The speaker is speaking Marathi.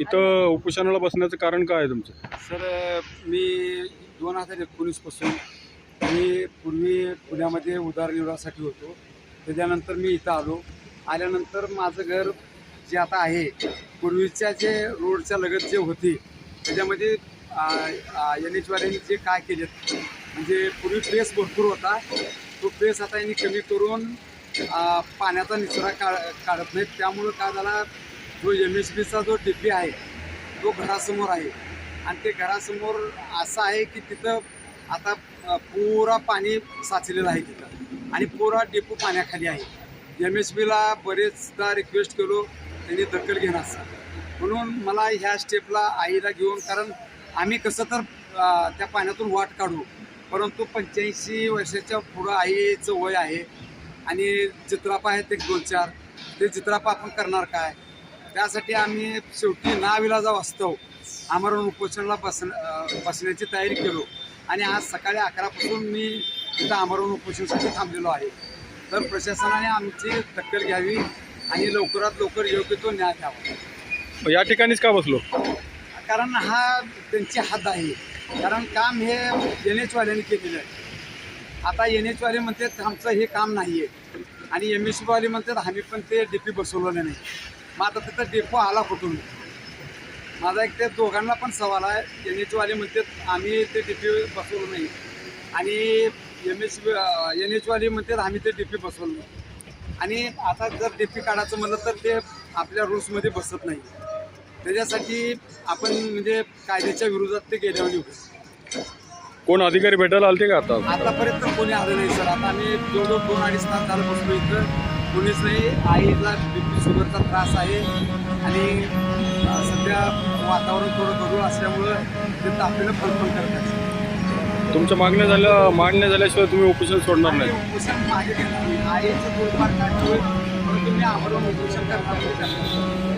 इथं उपोषणाला बसण्याचं कारण काय आहे तुमचं? सर मी दोन हजार एकोणीसपासून मी पूर्वी पुण्यामध्ये उदारनिर्वाहासाठी होतो. त्याच्यानंतर मी इथं आलो. आल्यानंतर माझं घर जे आता आहे पूर्वीच्या जे रोडच्या लगत जे होती त्याच्यामध्ये एन एचवाल्यांनी जे काय केलेत म्हणजे पूर्वी प्रेस भरपूर होता. तो प्रेस आता यांनी कमी करून पाण्याचा निचरा काढ काढत नाहीत. त्यामुळं काय झाला जो एम एस बीचा जो डिपी आहे तो घरासमोर आहे. आणि ते घरासमोर असं आहे की तिथं आता पुरा पाणी साचलेलं आहे तिथं. आणि पुरा डेपो पाण्याखाली आहे. एम एस बीला बरेचदा रिक्वेस्ट केलो त्यांनी दखल घेणार म्हणून मला ह्या स्टेपला आईला घेऊन कारण आम्ही कसं तर त्या पाण्यातून वाट काढू. परंतु पंच्याऐंशी वर्षाच्या पुढं आईचं वय आहे. आणि चित्रापा आहेत एक दोन चार. ते चित्रापा आपण करणार काय? त्यासाठी आम्ही शेवटी नाविलाजा वास्तव आमरण उपोषणाला बस अं, बसण्याची तयारी केलो. आणि आज सकाळी अकरापासून मी इथं आमरण उपोषणासाठी थांबलेलो आहे. तर प्रशासनाने आमची दखल घ्यावी आणि लवकरात लवकर योग्य तो न्याय द्यावा. या ठिकाणीच का बसलो? कारण हा त्यांची हद्द आहे. कारण काम हे एन एचवाल्यांनी केलेलं आहे. आता एन एचवाले म्हणतात आमचं हे काम नाही आहे आणि एम एस वाले म्हणतात आम्ही पण ते डीपी बसवलेलं नाही. मग आता तिथं डेपो आला कुठून? माझा एक त्या दोघांना पण सवाल आहे. एन एचवाले म्हणतात आम्ही ते डीपी बसवलं नाही. आणि एम एस एन एचवाले म्हणतात आम्ही ते डीपी बसवलं नाही. आणि आता जर डीपी काढायचं म्हणलं तर ते आपल्या रूल्समध्ये बसत नाही. त्याच्यासाठी आपण म्हणजे कायद्याच्या विरोधात ते गेल्यावर होतो कोण अधिकारी भेटायला आलते का आता? आतापर्यंत कोणी आलं नाही सर. आता आम्ही जवळजवळ दोन अडीच तास झालं बसलो इथं. कोणीच नाही. आईला बीपी शुगरचा त्रास आहे. आणि सध्या वातावरण थोडं गढूळ असल्यामुळं ते तापलेलं फळफळ करत आहे तुमच्या मागण्या झाल्या मागण्या झाल्याशिवाय तुम्ही उपोषण सोडणार नाही. उपोषण मागे घेणार. आईचं थोडंफार होईल म्हणून तुम्ही आम्हाला उपोषण करणार.